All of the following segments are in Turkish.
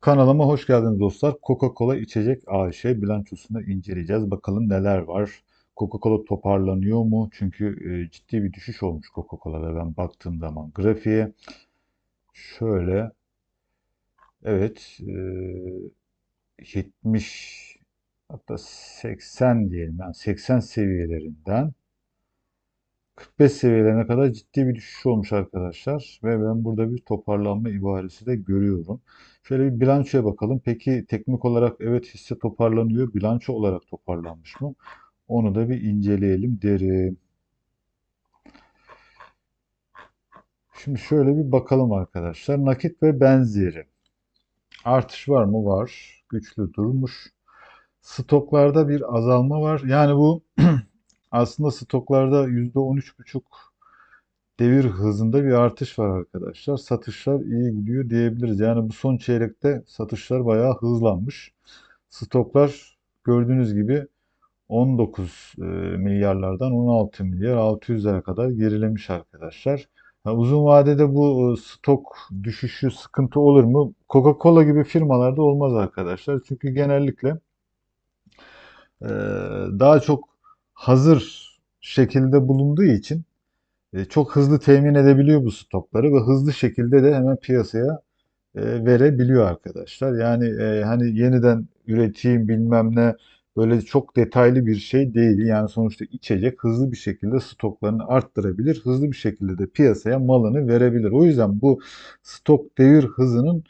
Kanalıma hoş geldiniz dostlar. Coca-Cola içecek AŞ bilançosunu inceleyeceğiz. Bakalım neler var. Coca-Cola toparlanıyor mu? Çünkü e, ciddi bir düşüş olmuş Coca-Cola'da ben baktığım zaman grafiğe. Şöyle evet e, 70 hatta 80 diyelim yani 80 seviyelerinden 45 seviyelerine kadar ciddi bir düşüş olmuş arkadaşlar ve ben burada bir toparlanma ibaresi de görüyorum. Şöyle bir bilançoya bakalım. Peki teknik olarak evet hisse toparlanıyor. Bilanço olarak toparlanmış mı? Onu da bir inceleyelim derim. Şimdi şöyle bir bakalım arkadaşlar. Nakit ve benzeri. Artış var mı? Var. Güçlü durmuş. Stoklarda bir azalma var. Yani bu aslında stoklarda %13,5 devir hızında bir artış var arkadaşlar. Satışlar iyi gidiyor diyebiliriz. Yani bu son çeyrekte satışlar bayağı hızlanmış. Stoklar gördüğünüz gibi 19 e, milyarlardan 16 milyar 600'lere kadar gerilemiş arkadaşlar. Yani uzun vadede bu e, stok düşüşü sıkıntı olur mu? Coca-Cola gibi firmalarda olmaz arkadaşlar. Çünkü genellikle e, daha çok hazır şekilde bulunduğu için e, çok hızlı temin edebiliyor bu stokları ve hızlı şekilde de hemen piyasaya e, verebiliyor arkadaşlar. Yani e, hani yeniden üreteyim bilmem ne böyle çok detaylı bir şey değil. Yani sonuçta içecek hızlı bir şekilde stoklarını arttırabilir. Hızlı bir şekilde de piyasaya malını verebilir. O yüzden bu stok devir hızının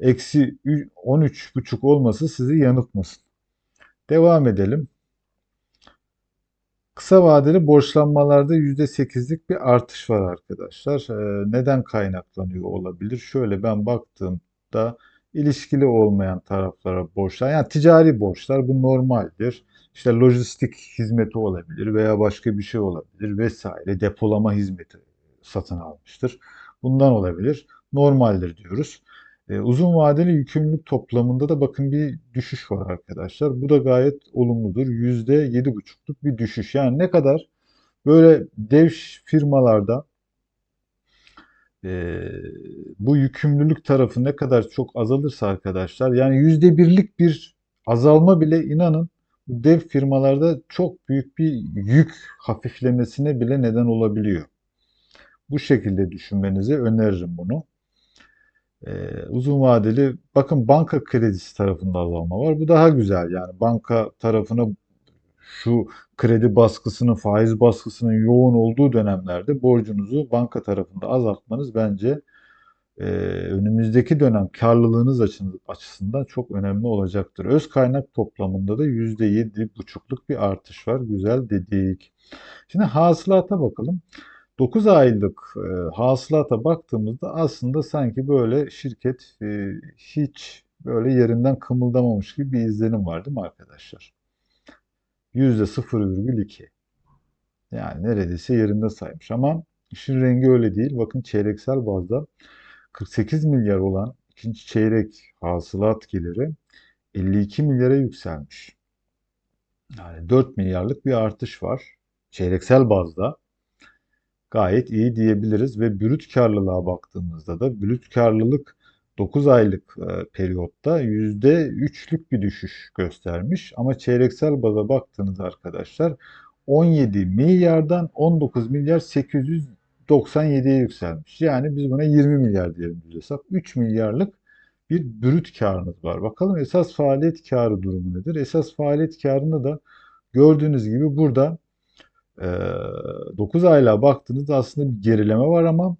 eksi 13,5 olması sizi yanıltmasın. Devam edelim. Kısa vadeli borçlanmalarda %8'lik bir artış var arkadaşlar. Ee, neden kaynaklanıyor olabilir? Şöyle ben baktığımda ilişkili olmayan taraflara borçlar, yani ticari borçlar bu normaldir. İşte lojistik hizmeti olabilir veya başka bir şey olabilir vesaire. Depolama hizmeti satın almıştır. Bundan olabilir. Normaldir diyoruz. E, uzun vadeli yükümlülük toplamında da bakın bir düşüş var arkadaşlar. Bu da gayet olumludur. %7,5'luk bir düşüş. Yani ne kadar böyle dev firmalarda e, bu yükümlülük tarafı ne kadar çok azalırsa arkadaşlar yani %1'lik bir azalma bile inanın dev firmalarda çok büyük bir yük hafiflemesine bile neden olabiliyor. Bu şekilde düşünmenizi öneririm bunu. Ee, uzun vadeli bakın banka kredisi tarafında azalma var. Bu daha güzel yani banka tarafına şu kredi baskısının, faiz baskısının yoğun olduğu dönemlerde borcunuzu banka tarafında azaltmanız bence e, önümüzdeki dönem karlılığınız açısından çok önemli olacaktır. Öz kaynak toplamında da %7,5'luk bir artış var. Güzel dedik. Şimdi hasılata bakalım. 9 aylık e, hasılata baktığımızda aslında sanki böyle şirket e, hiç böyle yerinden kımıldamamış gibi bir izlenim var değil mi arkadaşlar? %0,2. Yani neredeyse yerinde saymış ama işin rengi öyle değil. Bakın çeyreksel bazda 48 milyar olan ikinci çeyrek hasılat geliri 52 milyara yükselmiş. Yani 4 milyarlık bir artış var. Çeyreksel bazda gayet iyi diyebiliriz ve brüt karlılığa baktığımızda da brüt karlılık 9 aylık e, periyotta %3'lük bir düşüş göstermiş. Ama çeyreksel baza baktığınız arkadaşlar 17 milyardan 19 milyar 897'ye yükselmiş. Yani biz buna 20 milyar diyelim düz hesap. 3 milyarlık bir brüt karınız var. Bakalım esas faaliyet karı durumu nedir? Esas faaliyet karında da gördüğünüz gibi burada 9 aylığa baktığınızda aslında bir gerileme var ama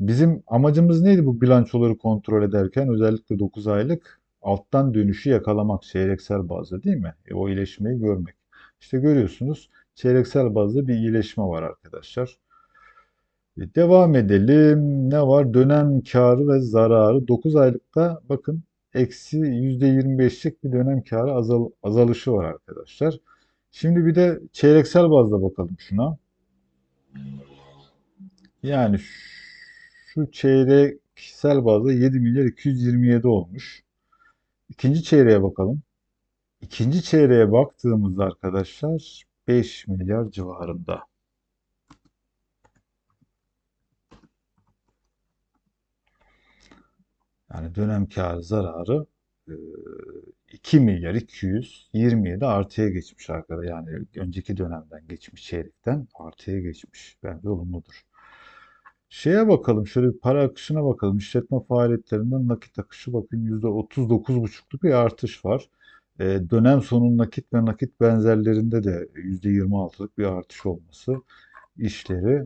bizim amacımız neydi bu bilançoları kontrol ederken özellikle 9 aylık alttan dönüşü yakalamak çeyreksel bazda değil mi? E, o iyileşmeyi görmek. İşte görüyorsunuz çeyreksel bazda bir iyileşme var arkadaşlar. E, devam edelim. Ne var? Dönem karı ve zararı. 9 aylıkta bakın eksi %25'lik bir dönem karı azal, azalışı var arkadaşlar. Şimdi bir de çeyreksel bazda bakalım şuna. Yani şu çeyreksel bazda 7 milyar 227 olmuş. İkinci çeyreğe bakalım. İkinci çeyreğe baktığımızda arkadaşlar 5 milyar civarında. Yani dönem kârı zararı 2 milyar 227 artıya geçmiş arkada. Yani önceki dönemden geçmiş çeyrekten artıya geçmiş. Bence olumludur. Şeye bakalım, şöyle bir para akışına bakalım. İşletme faaliyetlerinden nakit akışı bakın %39,5'luk bir artış var. E, dönem sonu nakit ve nakit benzerlerinde de %26'lık bir artış olması işleri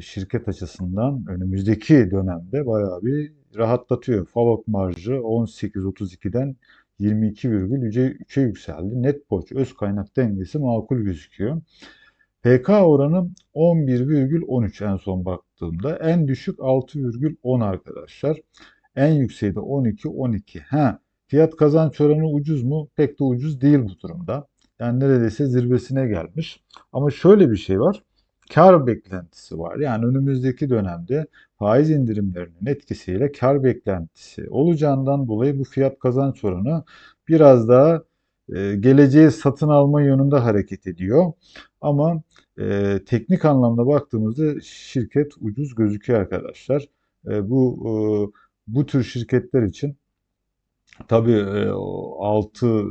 şirket açısından önümüzdeki dönemde bayağı bir rahatlatıyor. FAVÖK marjı 18.32'den 22,3'e yükseldi. Net borç öz kaynak dengesi makul gözüküyor. PK oranı 11,13 en son baktığımda. En düşük 6,10 arkadaşlar. En yükseği de 12, 12. Ha, fiyat kazanç oranı ucuz mu? Pek de ucuz değil bu durumda. Yani neredeyse zirvesine gelmiş. Ama şöyle bir şey var. Kar beklentisi var. Yani önümüzdeki dönemde faiz indirimlerinin etkisiyle kar beklentisi olacağından dolayı bu fiyat kazanç oranı biraz daha e, geleceği satın alma yönünde hareket ediyor. Ama e, teknik anlamda baktığımızda şirket ucuz gözüküyor arkadaşlar. E, bu e, bu tür şirketler için tabii e, 6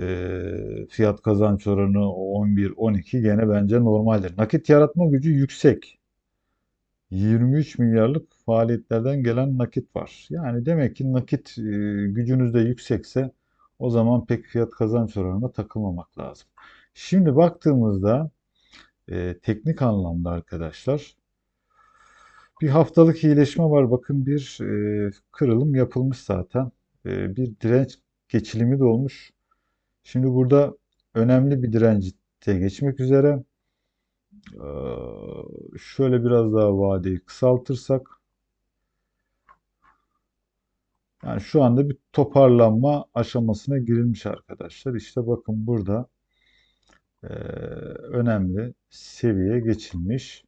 e, fiyat kazanç oranı 11-12 gene bence normaldir. Nakit yaratma gücü yüksek. 23 milyarlık faaliyetlerden gelen nakit var. Yani demek ki nakit e, gücünüz de yüksekse o zaman pek fiyat kazanç oranına takılmamak lazım. Şimdi baktığımızda e, teknik anlamda arkadaşlar bir haftalık iyileşme var. Bakın bir e, kırılım yapılmış zaten. E, bir direnç geçilimi de olmuş. Şimdi burada önemli bir dirençte geçmek üzere. Şöyle biraz daha vadeyi kısaltırsak yani şu anda bir toparlanma aşamasına girilmiş arkadaşlar. İşte bakın burada önemli seviye geçilmiş.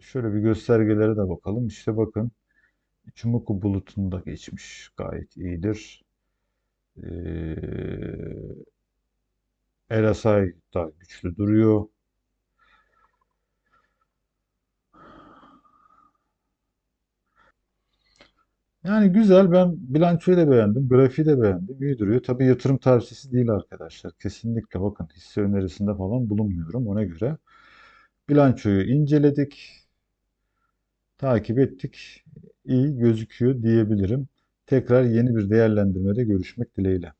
Şöyle bir göstergelere de bakalım. İşte bakın Ichimoku bulutunu da geçmiş. Gayet iyidir. Ee, RSI da güçlü duruyor. Yani güzel. Ben bilançoyu da beğendim. Grafiği de beğendim. İyi duruyor. Tabii yatırım tavsiyesi değil arkadaşlar. Kesinlikle bakın hisse önerisinde falan bulunmuyorum ona göre. Bilançoyu inceledik. Takip ettik. İyi gözüküyor diyebilirim. Tekrar yeni bir değerlendirmede görüşmek dileğiyle.